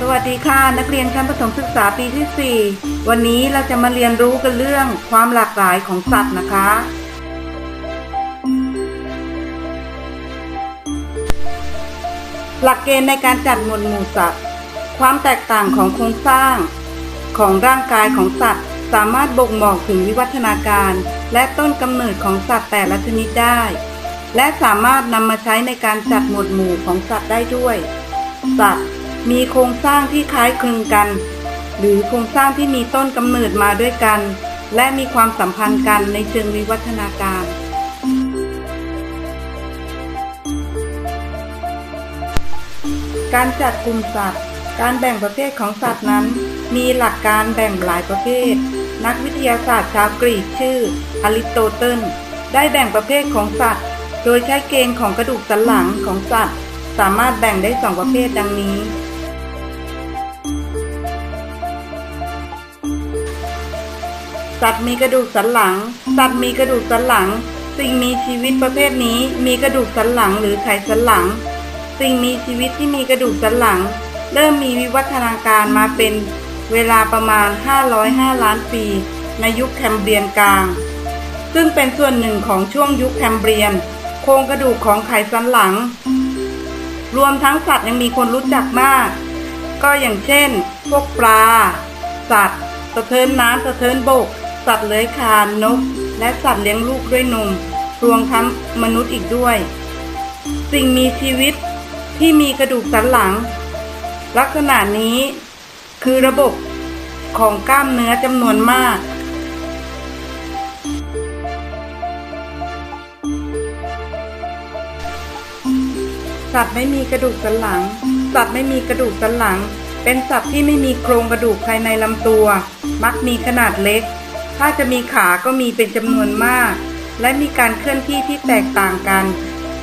สวัสดีค่ะ นักเรียนชั้นประถมศึกษาปีที่ 4 วันนี้เราจะมาเรียนรู้กันเรื่องความหลากหลายของสัตว์นะคะ หลักเกณฑ์ในการจัดหมวดหมู่สัตว์ ความแตกต่างของโครงสร้าง ของร่างกายของสัตว์ สามารถบ่งบอกถึงวิวัฒนาการ และต้นกำเนิดของสัตว์แต่ละชนิดได้ และสามารถนำมาใช้ในการจัดหมวดหมู่ของสัตว์ได้ด้วย สัตว์ มีโครงสร้างที่คล้ายคลึงกัน หรือโครงสร้างที่มีต้นกำเนิดมาด้วยกัน และมีความสัมพันธ์กันในเชิงวิวัฒนาการ การจัดกลุ่มสัตว์ การแบ่งประเภทของสัตว์นั้น มีหลักการแบ่งหลายประเภท นักวิทยาศาสตร์ชาวกรีกชื่ออริสโตเติลได้แบ่งประเภทของสัตว์ โดยใช้เกณฑ์ของกระดูกสันหลังของสัตว์ สามารถแบ่งได้สองประเภทดังนี้ สัตว์มีกระดูกสันหลัง สัตว์มีกระดูกสันหลัง สิ่งมีชีวิตประเภทนี้มีกระดูกสันหลังหรือไขสันหลัง สิ่งมีชีวิตที่มีกระดูกสันหลัง เริ่มมีวิวัฒนาการมาเป็นเวลาประมาณ 505 ล้านปี ในยุคแคมเบรียนกลาง ซึ่งเป็นส่วนหนึ่งของช่วงยุคแคมเบรียน โครงกระดูกของไขสันหลัง รวมทั้งสัตว์ยังมีคนรู้จักมาก ก็อย่างเช่น พวกปลา สัตว์สะเทินน้ำสะเทินบก สัตว์เลื้อยคลานนก และสัตว์เลี้ยงลูกด้วยนม รวมทั้งมนุษย์อีกด้วย สิ่งมีชีวิตที่มีกระดูกสันหลัง ลักษณะนี้คือระบบของกล้ามเนื้อจำนวนมาก สัตว์ไม่มีกระดูกสันหลัง สัตว์ไม่มีกระดูกสันหลัง เป็นสัตว์ที่ไม่มีโครงกระดูกภายในลำตัว มักมีขนาดเล็ก ถ้าจะมีขาก็มีเป็นจำนวนมาก และมีการเคลื่อนที่ที่แตกต่างกัน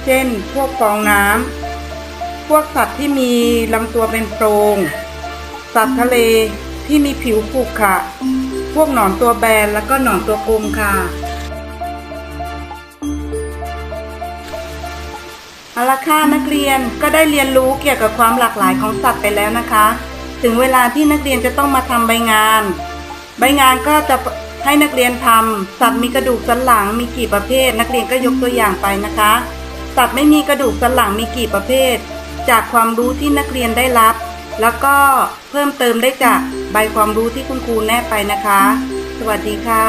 เช่น พวกฟองน้ำ พวกสัตว์ที่มีลำตัวเป็นโพรง สัตว์ทะเลที่มีผิวขรุขระพวกหนอนตัวแบนแล้วก็หนอนตัวกลมค่ะเอาละค่ะนักเรียนก็ได้เรียนรู้เกี่ยวกับความหลากหลายของสัตว์ไปแล้วนะคะ ถึงเวลาที่นักเรียนจะต้องมาทำใบงาน ใบงานก็จะ ให้นักเรียนทำสัตว์มีกระดูกสันหลังมีกี่ประเภท นักเรียนก็ยกตัวอย่างไปนะคะ สัตว์ไม่มีกระดูกสันหลังมีกี่ประเภท จากความรู้ที่นักเรียนได้รับ แล้วก็เพิ่มเติมได้จากใบความรู้ที่คุณครูแนบไปนะคะ สวัสดีค่ะ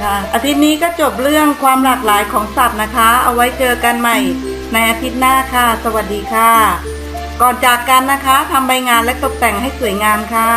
ค่ะอาทิตย์นี้ก็จบเรื่องความหลากหลายของสัตว์นะคะ เอาไว้เจอกันใหม่ในอาทิตย์หน้าค่ะ สวัสดีค่ะ ก่อนจากกันนะคะทำใบงานและตกแต่งให้สวยงามค่ะ